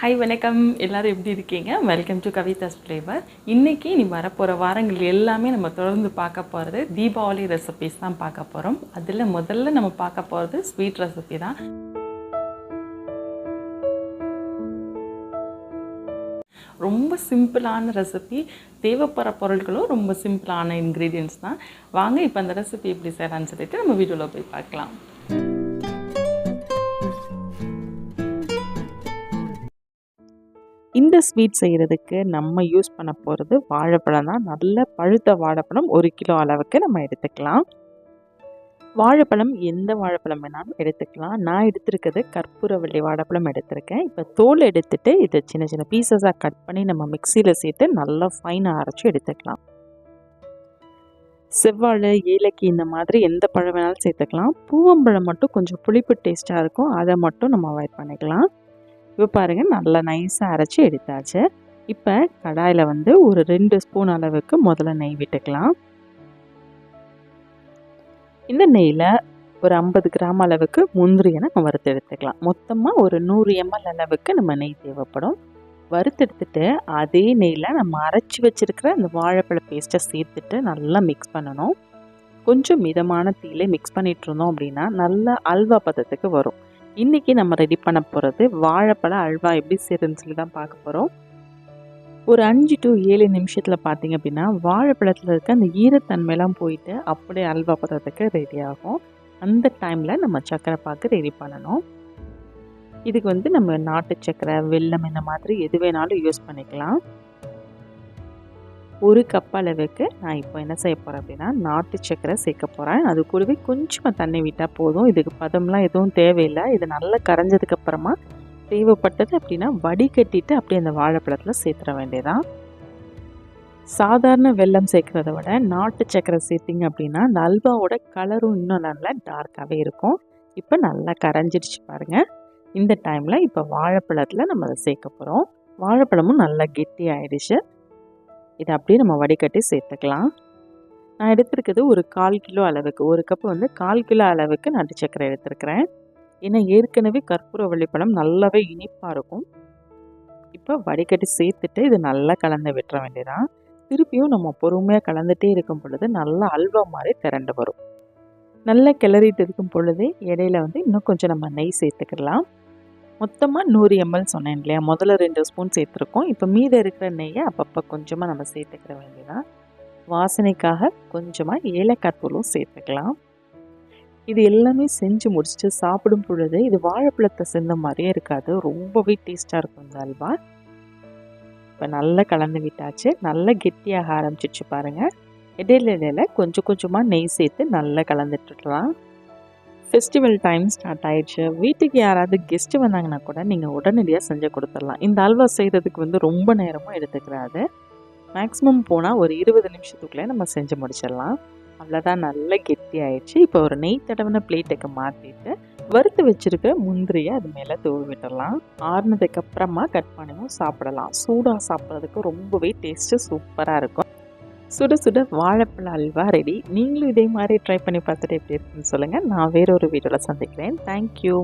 Hi வணக்கம். எல்லாரும் எப்படி இருக்கீங்க? வெல்கம் டு கவிதாஸ் ஃப்ளேவர் இன்றைக்கி நீ வரப்போகிற வாரங்கள் எல்லாமே நம்ம தொடர்ந்து பார்க்க போகிறது தீபாவளி ரெசிபிஸ் தான் பார்க்க போகிறோம் அதில் முதல்ல நம்ம பார்க்க போகிறது ஸ்வீட் ரெசிபி தான். ரொம்ப சிம்பிளான ரெசிபி தேவைப்படுற பொருட்களும் ரொம்ப சிம்பிளான இன்க்ரீடியன்ஸ் தான். வாங்க இப்போ அந்த ரெசிபி எப்படி செய்யலான்னு சொல்லிட்டு நம்ம வீடியோவில் போய் பார்க்கலாம். இந்த ஸ்வீட் செய்கிறதுக்கு நம்ம யூஸ் பண்ண போகிறது வாழைப்பழம் தான். நல்ல பழுத்த வாழைப்பழம் ஒரு கிலோ அளவுக்கு நம்ம எடுத்துக்கலாம். வாழைப்பழம் எந்த வாழைப்பழம் வேணாலும் எடுத்துக்கலாம். நான் எடுத்திருக்கிறது கற்பூரவள்ளி வாழைப்பழம் எடுத்திருக்கேன். இப்போ தோல் எடுத்துட்டு இதை சின்ன சின்ன பீசஸாக கட் பண்ணி நம்ம மிக்சியில் சேர்த்து நல்லா ஃபைனாக அரைச்சி எடுத்துக்கலாம். செவ்வாழை ஏலக்கி இந்த மாதிரி எந்த பழம் வேணாலும் சேர்த்துக்கலாம். பூவம்பழம் மட்டும் கொஞ்சம் புளிப்பு டேஸ்ட்டாக இருக்கும். அதை மட்டும் நம்ம அவாய்ட் பண்ணிக்கலாம். இப்போ பாருங்கள் நல்லா நைஸாக அரைச்சி எடுத்தாச்சு. இப்போ கடாயில் வந்து ஒரு ரெண்டு ஸ்பூன் அளவுக்கு முதல்ல நெய் விட்டுக்கலாம். இந்த நெய்யில் ஒரு ஐம்பது கிராம் அளவுக்கு முந்திரியை நம்ம வறுத்து எடுத்துக்கலாம். மொத்தமாக ஒரு நூறு எம்எல் அளவுக்கு நம்ம நெய் தேவைப்படும். வறுத்தெடுத்துட்டு அதே நெய்யில் நம்ம அரைச்சி வச்சுருக்கிற அந்த வாழைப்பழ பேஸ்ட்டை சேர்த்துட்டு நல்லா மிக்ஸ் பண்ணணும். கொஞ்சம் மிதமான தீயிலே மிக்ஸ் பண்ணிகிட்டு இருந்தோம் அப்படின்னா நல்லா அல்வா பதத்துக்கு வரும். இன்றைக்கி நம்ம ரெடி பண்ண போகிறது வாழைப்பழ அல்வா எப்படி செய்யுதுன்னு சொல்லி தான் பார்க்க போகிறோம் ஒரு அஞ்சு டு ஏழு நிமிஷத்தில் பார்த்தீங்க அப்படின்னா வாழைப்பழத்தில் இருக்க அந்த ஈரத்தன்மையெல்லாம் போயிட்டு அப்படியே அல்வா பதத்துக்கு ரெடி ஆகும். அந்த டைமில் நம்ம சக்கரை பாக்கு ரெடி பண்ணணும். இதுக்கு வந்து நம்ம நாட்டு சக்கரை வெல்லம் இந்த மாதிரி எது வேணாலும் யூஸ் பண்ணிக்கலாம். ஒரு கப் அளவுக்கு நான் இப்போ என்ன செய்ய போகிறேன் அப்படின்னா நாட்டு சர்க்கரை சேர்க்க போகிறேன் அது கூடவே கொஞ்சமாக தண்ணி விட்டால் போதும். இதுக்கு பதம்லாம் எதுவும் தேவையில்லை. இது நல்லா கரைஞ்சதுக்கப்புறமா தேவைப்பட்டது அப்படின்னா வடிகட்டிட்டு அப்படியே அந்த வாழைப்பழத்தில் சேர்த்துற வேண்டியதான் சாதாரண வெல்லம் சேர்க்குறத விட நாட்டு சர்க்கரை சேர்த்திங்க அப்படின்னா அந்த அல்வாவோட கலரும் இன்னும் நல்லா டார்க்காகவே இருக்கும். இப்போ நல்லா கரைஞ்சிடுச்சு பாருங்கள் இந்த டைமில் இப்போ வாழைப்பழத்தில் நம்ம அதை சேர்க்க போகிறோம் வாழைப்பழமும் நல்லா கெட்டி ஆயிடுச்சு இதை அப்படியே நம்ம வடிகட்டி சேர்த்துக்கலாம். நான் எடுத்திருக்கிறது ஒரு கால் கிலோ அளவுக்கு ஒரு கப்பு வந்து கால் கிலோ அளவுக்கு நாட்டு சர்க்கரை எடுத்திருக்கிறேன். ஏன்னா ஏற்கனவே கற்பூர வள்ளிப்பழம் நல்லாவே இனிப்பாக இருக்கும். இப்போ வடிகட்டி சேர்த்துட்டு இது நல்லா கலந்து விட்டுற வேண்டியதான் திருப்பியும் நம்ம பொறுமையாக கலந்துகிட்டே இருக்கும் பொழுது நல்லா அல்வா மாதிரி திரண்டு வரும். நல்லா கிளறிட்டு இருக்கும் பொழுது இடையில வந்து இன்னும் கொஞ்சம் நம்ம நெய் சேர்த்துக்கலாம். மொத்தமாக நூறு எம்எல் சொன்னேன் இல்லையா? முதல்ல ரெண்டு ஸ்பூன் சேர்த்துருக்கோம். இப்போ மீதம் இருக்கிற நெய்யை அப்பப்போ கொஞ்சமாக நம்ம சேர்த்துக்கிற வேண்டியதான் வாசனைக்காக கொஞ்சமாக ஏலக்காய் தூளும் சேர்த்துக்கலாம். இது எல்லாமே செஞ்சு முடிச்சுட்டு சாப்பிடும் பொழுது இது வாழைப்பழத்தை செஞ்ச மாதிரியே இருக்காது. ரொம்பவே டேஸ்ட்டாக இருக்கும் இந்த அல்வா. இப்போ நல்லா கலந்து விட்டாச்சு. நல்லா கெட்டியாக ஆரம்பிச்சிச்சு பாருங்கள் இடையில இடையில கொஞ்சம் கொஞ்சமாக நெய் சேர்த்து நல்லா கலந்துட்டுலாம் ஃபெஸ்டிவல் டைம் ஸ்டார்ட் ஆயிடுச்சு. வீட்டுக்கு யாராவது கெஸ்ட்டு வந்தாங்கன்னா கூட நீங்கள் உடனடியாக செஞ்சு கொடுத்துடலாம். இந்த அல்வா செய்கிறதுக்கு வந்து ரொம்ப நேரமும் எடுத்துக்கிறாது. மேக்ஸிமம் போனால் ஒரு இருபது நிமிஷத்துக்குள்ளே நம்ம செஞ்சு முடிச்சிடலாம். அவ்வளோதான் நல்லா கெட்டி ஆயிடுச்சு. இப்போ ஒரு நெய் தடவின பிளேட்டுக்கு மாற்றிட்டு வறுத்து வச்சுருக்க முந்திரியை அது மேலே தூவி விட்டுடலாம். ஆறுனதுக்கு அப்புறமா கட் பண்ணவும் சாப்பிடலாம். சூடாக சாப்பிட்றதுக்கு ரொம்பவே டேஸ்ட்டு சூப்பராக இருக்கும். சுட சுட வாழைப்பழ அல்வா ரெடி நீங்களும் இதே மாதிரி ட்ரை பண்ணி பார்த்துட்டு எப்படி இருக்குன்னு சொல்லுங்கள் நான் வேறொரு வீடியோவில் சந்திக்கிறேன். தேங்க்யூ